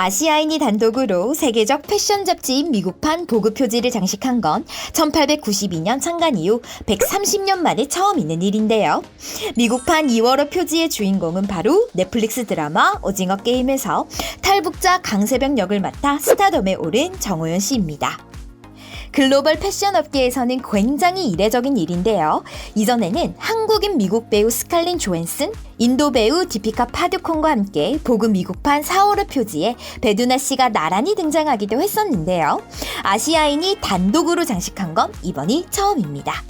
아시아인이 단독으로 세계적 패션 잡지인 미국판 보그 표지를 장식한 건 1892년 창간 이후 130년 만에 처음 있는 일인데요. 미국판 2월호 표지의 주인공은 바로 넷플릭스 드라마 오징어 게임에서 탈북자 강세병 역을 맡아 스타덤에 오른 정호연 씨입니다. 글로벌 패션 업계에서는 굉장히 이례적인 일인데요. 이전에는 한국인 미국 배우 스칼린 조앤슨, 인도 배우 디피카 파듀콘과 함께 보그 미국판 4월호 표지에 베두나 씨가 나란히 등장하기도 했었는데요. 아시아인이 단독으로 장식한 건 이번이 처음입니다.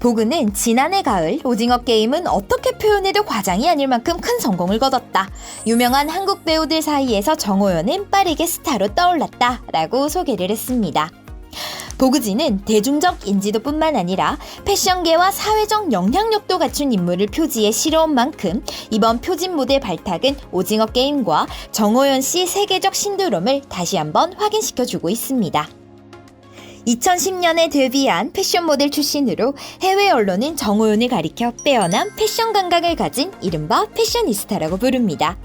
보그는 지난해 가을 오징어 게임은 어떻게 표현해도 과장이 아닐 만큼 큰 성공을 거뒀다. 유명한 한국 배우들 사이에서 정호연은 빠르게 스타로 떠올랐다. 라고 소개를 했습니다. 보그지는 대중적 인지도뿐만 아니라 패션계와 사회적 영향력도 갖춘 인물을 표지에 실어온 만큼 이번 표진 모델 발탁은 오징어 게임과 정호연 씨 세계적 신드롬을 다시 한번 확인시켜주고 있습니다. 2010년에 데뷔한 패션 모델 출신으로 해외 언론은 정호연을 가리켜 빼어난 패션 감각을 가진 이른바 패셔니스타라고 부릅니다.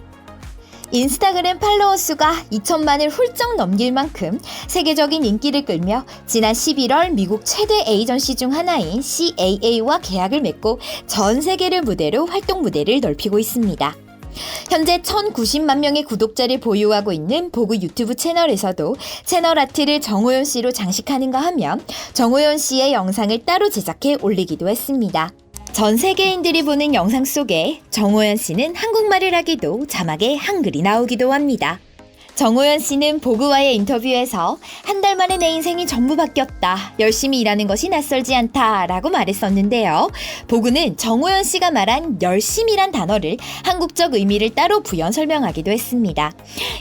인스타그램 팔로워 수가 2천만을 훌쩍 넘길 만큼 세계적인 인기를 끌며 지난 11월 미국 최대 에이전시 중 하나인 CAA와 계약을 맺고 전 세계를 무대로 활동 무대를 넓히고 있습니다. 현재 1,090만 명의 구독자를 보유하고 있는 보그 유튜브 채널에서도 채널 아트를 정호연 씨로 장식하는가 하면 정호연 씨의 영상을 따로 제작해 올리기도 했습니다. 전 세계인들이 보는 영상 속에 정호연 씨는 한국말을 하기도 자막에 한글이 나오기도 합니다. 정호연 씨는 보그와의 인터뷰에서 한 달 만에 내 인생이 전부 바뀌었다. 열심히 일하는 것이 낯설지 않다. 라고 말했었는데요. 보그는 정호연 씨가 말한 열심이란 단어를 한국적 의미를 따로 부연 설명하기도 했습니다.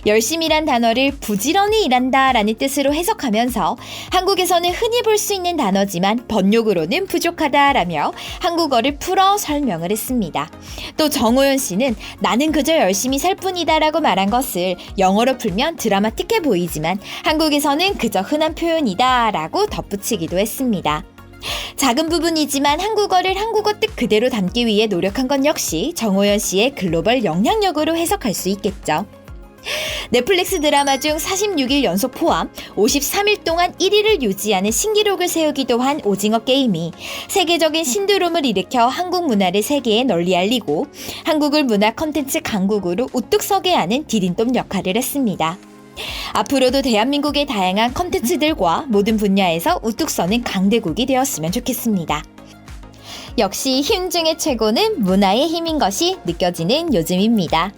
열심이란 단어를 부지런히 일한다 라는 뜻으로 해석하면서 한국에서는 흔히 볼 수 있는 단어지만 번역으로는 부족하다 라며 한국어를 풀어 설명을 했습니다. 또 정호연 씨는 나는 그저 열심히 살 뿐이다 라고 말한 것을 영어로 풀면 드라마틱해 보이지만 한국에서는 그저 흔한 표현이다 라고 덧붙이기도 했습니다. 작은 부분이지만 한국어를 한국어 뜻 그대로 담기 위해 노력한 건 역시 정호연 씨의 글로벌 영향력으로 해석할 수 있겠죠. 넷플릭스 드라마 중 46일 연속 포함 53일 동안 1위를 유지하는 신기록을 세우기도 한 오징어 게임이 세계적인 신드롬을 일으켜 한국 문화를 세계에 널리 알리고 한국을 문화 컨텐츠 강국으로 우뚝 서게 하는 디딤돌 역할을 했습니다. 앞으로도 대한민국의 다양한 컨텐츠들과 모든 분야에서 우뚝 서는 강대국이 되었으면 좋겠습니다. 역시 힘 중의 최고는 문화의 힘인 것이 느껴지는 요즘입니다.